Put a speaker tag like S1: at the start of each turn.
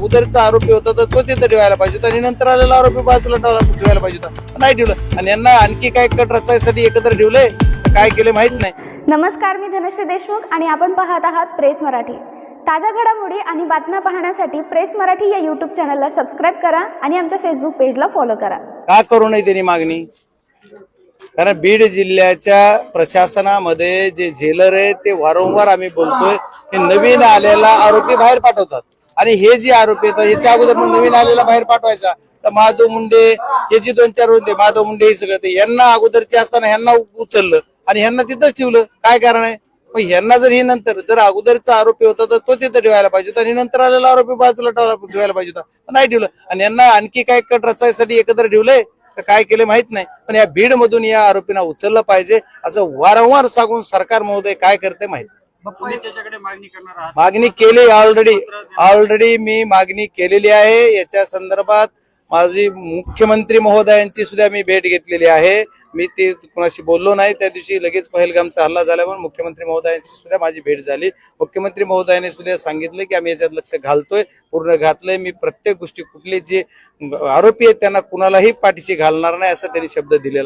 S1: अगोदरचा आरोपी होता तर तो तिथं ठेवायला पाहिजे होता आणि नंतर आलेला आरोपी बाजूला ठेवायला पाहिजे होता. नाही ठेवलं. आणि यांना आणखी काय कट रचायसाठी एकत्र ठेवलंय काय केले माहीत नाही.
S2: नमस्कार मी धनश्री देशमुख आणि आपण पाहत आहात प्रेस मराठी. ताज्या घडामोडी आणि बातम्या पाहण्यासाठी प्रेस मराठी या यूट्यूब चॅनलला सबस्क्राईब करा आणि आमच्या फेसबुक पेजला फॉलो करा.
S1: का करू नये त्यांनी मागणी? कारण बीड जिल्ह्याच्या प्रशासनामध्ये जे जेलर आहे ते वारंवार आम्ही बोलतोय की नवीन आलेला आरोपी बाहेर पाठवतात. आणि हे जे आरोपी आहेत याच्या अगोदर मग नवीन आलेला बाहेर पाठवायचा. तर माधव मुंडे हे जे दोन चार होते माधव मुंडे हे सगळं ते यांना अगोदरचे असताना यांना उचललं आणि ह्यांना तिथंच ठेवलं. काय कारण आहे? मग ह्यांना जर हे नंतर जर अगोदरचा आरोपी होता तर तो तिथं ठेवायला पाहिजे होता आणि नंतर आलेला आरोपी बाजूला ठेवायला पाहिजे होता. पण नाही ठेवलं. आणि यांना आणखी काय कट रचायसाठी एकत्र ठेवलंय? तर काय केलं माहीत नाही. पण या बीड मधून या आरोपींना उचललं पाहिजे. असं वारंवार सांगून सरकार महोदय काय करते माहीत
S3: तुम्ही त्याच्याकडे मागणी करणार आहात.
S1: मागणी केली ऑलरेडी ऑलरेडी मी मागणी केलेली आहे. याच्या संदर्भात माझी मुख्यमंत्री महोदयांची सुद्धा मी भेट घेतलेली आहे. मी ते कुणाशी बोललो नाही. त्या दिवशी लगेच पहलगामचा हल्ला झाल्यावर मुख्यमंत्री महोदयांची सुद्धा माझी भेट झाली. मुख्यमंत्री महोदयाने सुद्धा सांगितलं की आम्ही याच्यात लक्ष घालतोय पूर्ण घातलंय. मी प्रत्येक गोष्टी कुठले जे आरोपी आहेत त्यांना कुणालाही पाठीशी घालणार नाही असं त्यांनी शब्द दिलेला.